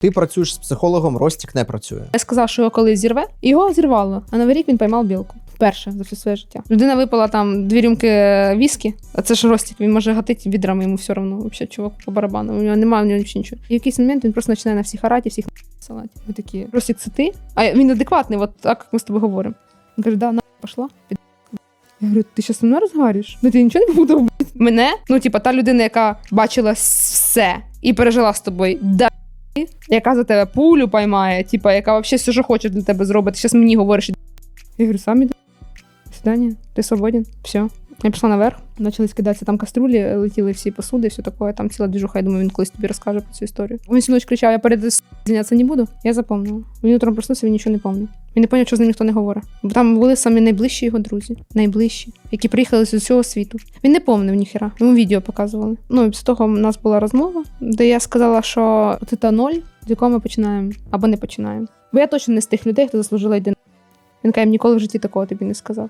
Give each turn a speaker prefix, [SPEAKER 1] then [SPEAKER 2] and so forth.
[SPEAKER 1] Ти працюєш з психологом, Ростік не працює.
[SPEAKER 2] Я сказав, що його колись зірве, і його зірвало. А новий рік він поймав білку. Вперше за все своє життя. Людина випила там дві рюмки віскі, а це ж Ростік, він може гатити відрами, йому все одно. Взагалі, чувак по барабану. У нього немає в нього нічого. І в якийсь момент він просто починає на всіх орати, всіх салати. Ми такі, Ростік, це ти? А він адекватний, от так як ми з тобою говоримо. Він каже, да, на пошла. Під... Я говорю, ти зараз зі мною розговорюєш? Ну ти нічого не побудував? Мене, ну, типа, та людина, яка бачила все і пережила з тобою. Да, яка за тебе пулю поймає, типа, яка взагалі все, що хоче для тебе зробити. Зараз мені говориш. Я говорю, сам іду. До свидання, ти свободен, все. Я пішла наверх, почали скидатися там каструлі, летіли всі посуди, все таке. Там ціла двіжуха, я думаю, він колись тобі розкаже про цю історію. Він всю ночь кричав, я перед звінятися не буду. Я запомнила. Він утром проснувся, він нічого не пам'ятав. Він не зрозумів, що з ним ніхто не говорить. Бо там були самі найближчі його друзі, найближчі, які приїхали з усього світу. Він не помнив ніхера. Йому відео показували. Ну і після того у нас була розмова, де я сказала, що це ноль, з якого ми починаємо або не починаємо. Бо я точно не з тих людей, хто заслужила йти. Він каже, ніколи в житті такого тобі не сказав.